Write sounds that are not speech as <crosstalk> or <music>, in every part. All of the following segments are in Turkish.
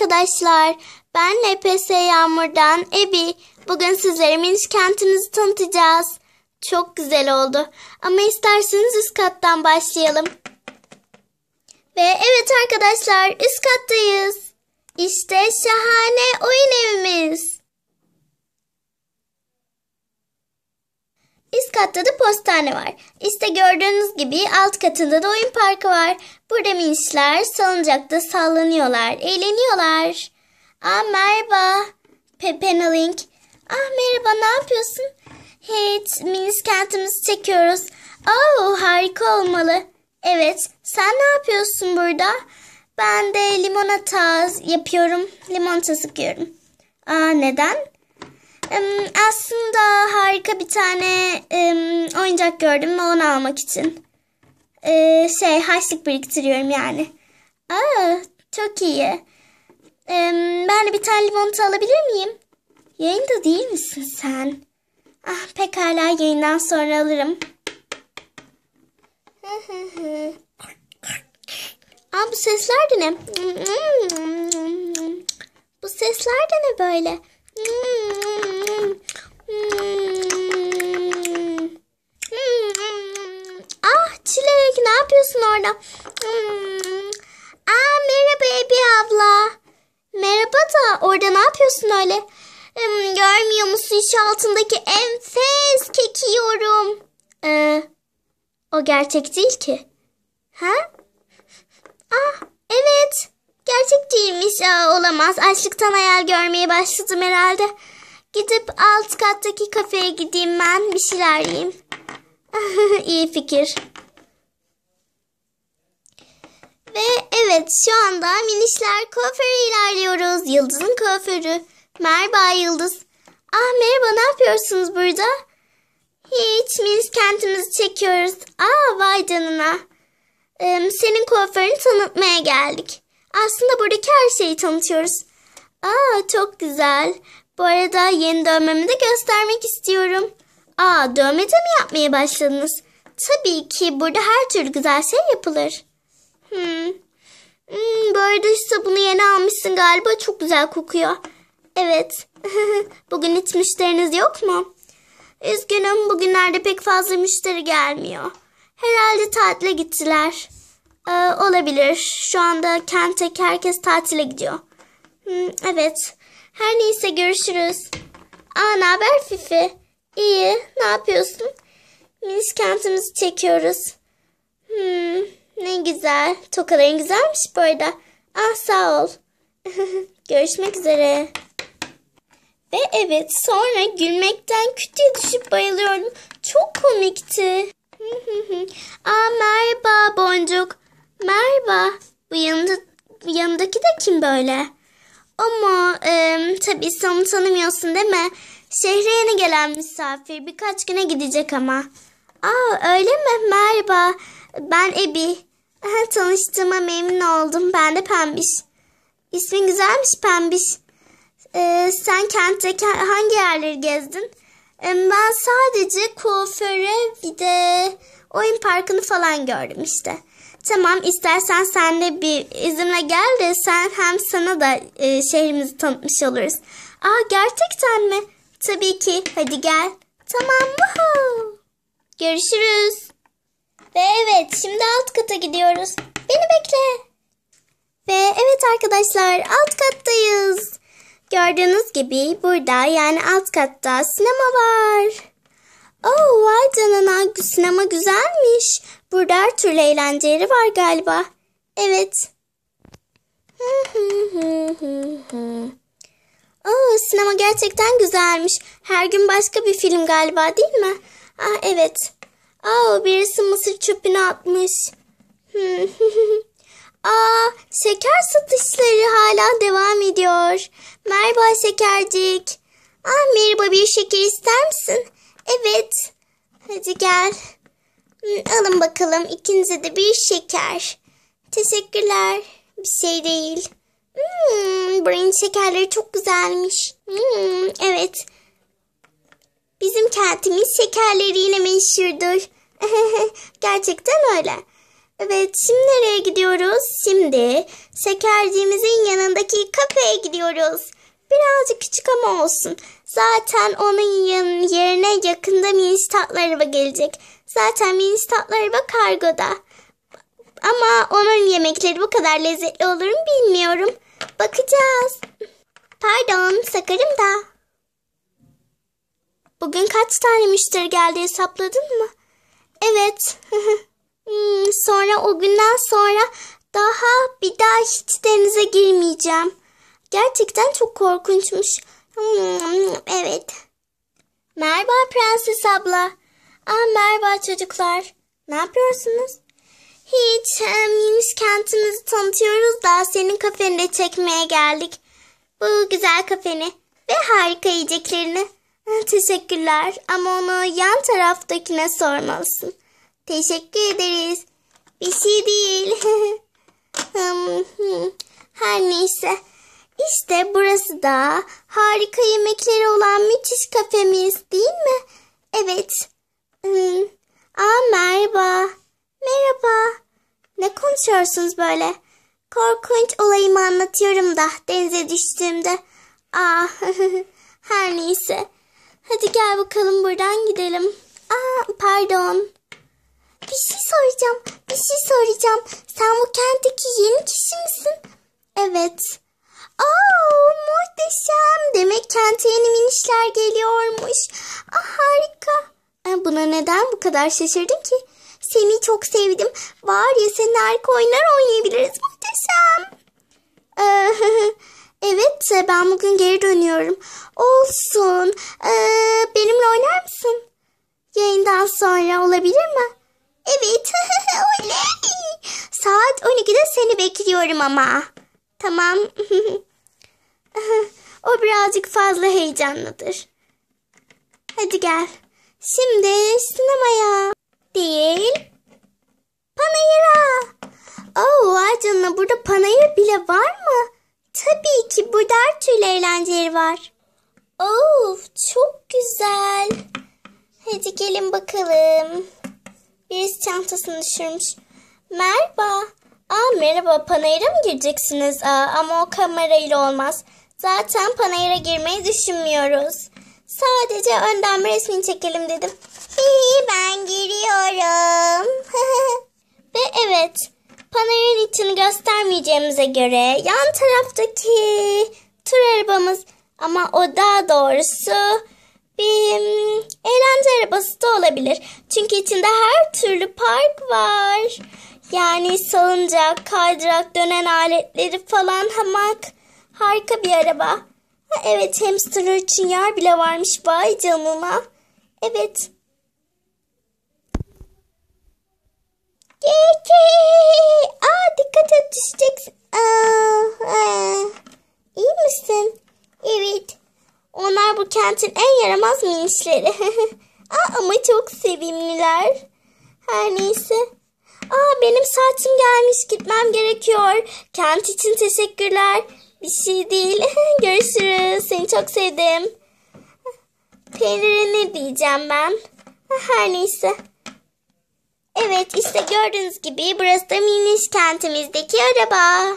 arkadaşlar. Ben LPS Yağmur'dan Ebi. Bugün sizlere Miniş kentimizi tanıtacağız. Çok güzel oldu. Ama isterseniz üst kattan başlayalım. Ve evet arkadaşlar üst kattayız. İşte şahane oyun evimiz. Üst katta da postane var. İşte gördüğünüz gibi alt katında da oyun parkı var. Burada minişler salıncakta sallanıyorlar, eğleniyorlar. Aa merhaba. Pepena Link. Ah merhaba ne yapıyorsun? Hiç minis kentimizi çekiyoruz. Oo harika olmalı. Evet sen ne yapıyorsun burada? Ben de limonata yapıyorum. Limonata sıkıyorum. Aa neden? aslında harika bir tane oyuncak gördüm ve onu almak için. Ee, şey harçlık biriktiriyorum yani. Aa, çok iyi. ben de bir tane limonata alabilir miyim? Yayında değil misin sen? Ah pekala yayından sonra alırım. <laughs> Aa bu sesler de ne? Bu sesler de ne böyle? Ah Çilek ne yapıyorsun orada? Aa merhaba Ebi abla. Merhaba da orada ne yapıyorsun öyle? Görmüyor musun şu altındaki enfes keki yiyorum. Ee, o gerçek değil ki. Ha? Ah evet. Gerçek değilmiş. Aa, olamaz. Açlıktan hayal görmeye başladım herhalde. Gidip alt kattaki kafeye gideyim ben. Bir şeyler yiyeyim. <laughs> İyi fikir. Ve evet şu anda minişler kuaförü ilerliyoruz. Yıldız'ın kuaförü. Merhaba Yıldız. Ah merhaba ne yapıyorsunuz burada? Hiç minis kentimizi çekiyoruz. Aa vay canına. Ee, senin kuaförünü tanıtmaya geldik. Aslında buradaki her şeyi tanıtıyoruz. Aa çok güzel. Bu arada yeni dövmemi de göstermek istiyorum. Aa dövme de mi yapmaya başladınız? Tabii ki burada her türlü güzel şey yapılır. Hmm. Hmm, bu arada işte bunu yeni almışsın galiba. Çok güzel kokuyor. Evet. <laughs> Bugün hiç müşteriniz yok mu? Üzgünüm bugünlerde pek fazla müşteri gelmiyor. Herhalde tatile gittiler. Ee, olabilir. Şu anda kentteki herkes tatile gidiyor. Hmm, evet. Her neyse görüşürüz. Aa ne haber Fifi? İyi. Ne yapıyorsun? Minis kentimizi çekiyoruz. Hmm, ne güzel. Tokaların güzelmiş bu arada. Ah sağ ol. <laughs> Görüşmek üzere. Ve evet sonra gülmekten kütüye düşüp bayılıyorum. Çok komikti. <laughs> Aa merhaba Boncuk. Merhaba. Bu yanında, yanındaki de kim böyle? Ama e, tabii sen onu tanımıyorsun değil mi? Şehre yeni gelen misafir. Birkaç güne gidecek ama. Aa öyle mi? Merhaba. Ben Ebi. Tanıştığıma memnun oldum. Ben de Pembiş. İsmin güzelmiş Pembiş. Ee, sen kentteki hangi yerleri gezdin? Ee, ben sadece kuaföre bir de oyun parkını falan gördüm işte. Tamam istersen sen de bir izimle gel de sen hem sana da e, şehrimizi tanıtmış oluruz. Aa gerçekten mi? Tabii ki. Hadi gel. Tamam mı? Görüşürüz. Ve evet şimdi alt kata gidiyoruz. Beni bekle. Ve evet arkadaşlar alt kattayız. Gördüğünüz gibi burada yani alt katta sinema var. Oh vay canına sinema güzelmiş. Burada her türlü eğlence var galiba. Evet. <laughs> oh, sinema gerçekten güzelmiş. Her gün başka bir film galiba değil mi? Ah evet. Oh, birisi mısır çöpünü atmış. <laughs> Aa, şeker satışları hala devam ediyor. Merhaba şekercik. Ah merhaba bir şeker ister misin? Evet. Hadi gel. Alın bakalım ikinize de bir şeker. Teşekkürler. Bir şey değil. Hmm, buranın şekerleri çok güzelmiş. Hmm, evet. Bizim kentimiz şekerleriyle meşhurdur. <laughs> Gerçekten öyle. Evet, şimdi nereye gidiyoruz? Şimdi şekerciğimizin yanındaki kafeye gidiyoruz. Birazcık küçük ama olsun. Zaten onun yerine yakında miniş tatlı gelecek. Zaten miniş tatlı araba kargoda. Ama onun yemekleri bu kadar lezzetli olur mu bilmiyorum. Bakacağız. Pardon, sakarım da. Bugün kaç tane müşteri geldi hesapladın mı? Evet. <laughs> Hmm, sonra o günden sonra daha bir daha hiç denize girmeyeceğim. Gerçekten çok korkunçmuş. Hmm, evet. Merhaba Prenses abla. Aa, merhaba çocuklar. Ne yapıyorsunuz? Hiç. Yunus kentimizi tanıtıyoruz da senin kafeni de çekmeye geldik. Bu güzel kafeni ve harika yiyeceklerini. Ah, Teşekkürler ama onu yan taraftakine sormalısın. Teşekkür ederiz. Bir şey değil. <laughs> Hmm, hmm. Her neyse. İşte burası da harika yemekleri olan müthiş kafemiz değil mi? Evet. Hmm. Aa merhaba. Merhaba. Ne konuşuyorsunuz böyle? Korkunç olayımı anlatıyorum da denize düştüğümde. Aa <laughs> her neyse. Hadi gel bakalım buradan gidelim. Aa pardon. Bir şey soracağım. Bir şey soracağım. Sen bu kentteki yeni kişi misin? Evet. Aa muhteşem. Demek kente yeni minişler geliyormuş. Ah harika. Ee, Buna neden bu kadar şaşırdın ki? Seni çok sevdim. Var ya senin harika oyunlar oynayabiliriz. Muhteşem. Ee, <laughs> evet e, ben bugün geri dönüyorum. Olsun. Ee, benimle oynar mısın? Yayından sonra olabilir mi? Evet. <laughs> Oley. Saat 12'de seni bekliyorum ama. Tamam. <laughs> o birazcık fazla heyecanlıdır. Hadi gel. Şimdi sinemaya. Değil. Panayır'a. Oo vay canına burada panayır bile var mı? Tabii ki burada her türlü eğlenceleri var. Of çok güzel. Hadi gelin bakalım. Birisi çantasını düşürmüş. Merhaba. Aa merhaba panayıra mı gireceksiniz? Aa, ama o kamerayla olmaz. Zaten panayıra girmeyi düşünmüyoruz. Sadece önden bir resmini çekelim dedim. İyi ben giriyorum. <laughs> Ve evet panayırın içini göstermeyeceğimize göre yan taraftaki tur arabamız ama o daha doğrusu bir eğlence arabası da olabilir. Çünkü içinde her türlü park var. Yani salıncak, kaydırak, dönen aletleri falan hamak. Harika bir araba. Ha, evet hamster için yer bile varmış. Vay canına. Evet. Keke. Aa dikkat et düşeceksin. Aa, aa. İyi misin? Evet. Onlar bu kentin en yaramaz minişleri. <laughs> Aa, ama çok sevimliler. Her neyse. Aa, benim saatim gelmiş gitmem gerekiyor. Kent için teşekkürler. Bir şey değil. <laughs> Görüşürüz. Seni çok sevdim. Peynire ne diyeceğim ben? Her neyse. Evet işte gördüğünüz gibi burası da miniş kentimizdeki araba.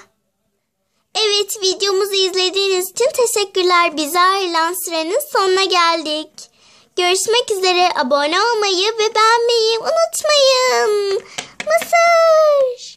Evet videomuzu izlediğiniz için teşekkürler. Bize ayrılan sürenin sonuna geldik. Görüşmek üzere. Abone olmayı ve beğenmeyi unutmayın. Mısır.